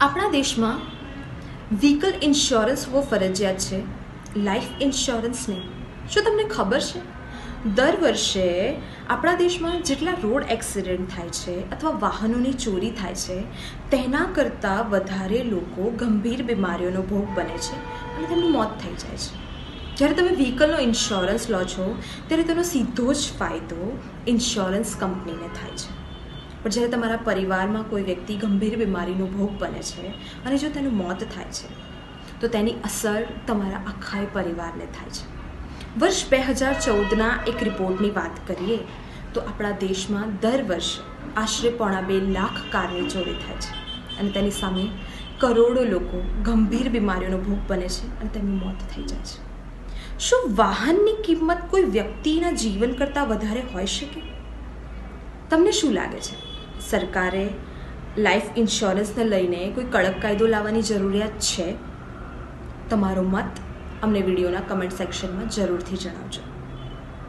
આપણા દેશમાં vehicle insurance હોવો ફરજિયાત છે લાઈફ ઇન્સ્યોરન્સ નહીં. શું તમને ખબર છે? દર વર્ષે આપણા દેશમાં જેટલા રોડ એક્સિડન્ટ થાય છે અથવા વાહનોની ચોરી થાય છે, તેના કરતાં વધારે લોકો ગંભીર બીમારીઓનો ભોગ બને છે અને તેમનું મોત થઈ જાય છે. જ્યારે તમે વ્હીકલનો ઇન્સ્યોરન્સ લો છો, ત્યારે તેનો સીધો જ ફાયદો ઇન્સ્યોરન્સ કંપનીને થાય છે. પણ જ્યારે તમારા પરિવારમાં કોઈ વ્યક્તિ ગંભીર બીમારીનો ભોગ બને છે અને જો તેનું મોત થાય છે, તો તેની અસર તમારા આખા પરિવારને થાય છે. વર્ષ બે હજાર ચૌદના એક રિપોર્ટની વાત કરીએ, તો આપણા દેશમાં દર વર્ષે આશરે પોણા બે લાખ કારની ચોરી થાય છે અને તેની સામે કરોડો લોકો ગંભીર બીમારીઓનો ભોગ બને છે અને તેમનું મોત થઈ જાય છે. શું વાહનની કિંમત કોઈ વ્યક્તિના જીવન કરતાં વધારે હોઈ શકે? તમને શું લાગે છે? સરકારે લાઈફ ઇન્સ્યોરન્સને લઈને કોઈ કડક કાયદો લાવવાની જરૂરિયાત છે? તમારો મત અમને વિડીયોના કમેન્ટ સેક્શનમાં જરૂરથી જણાવજો.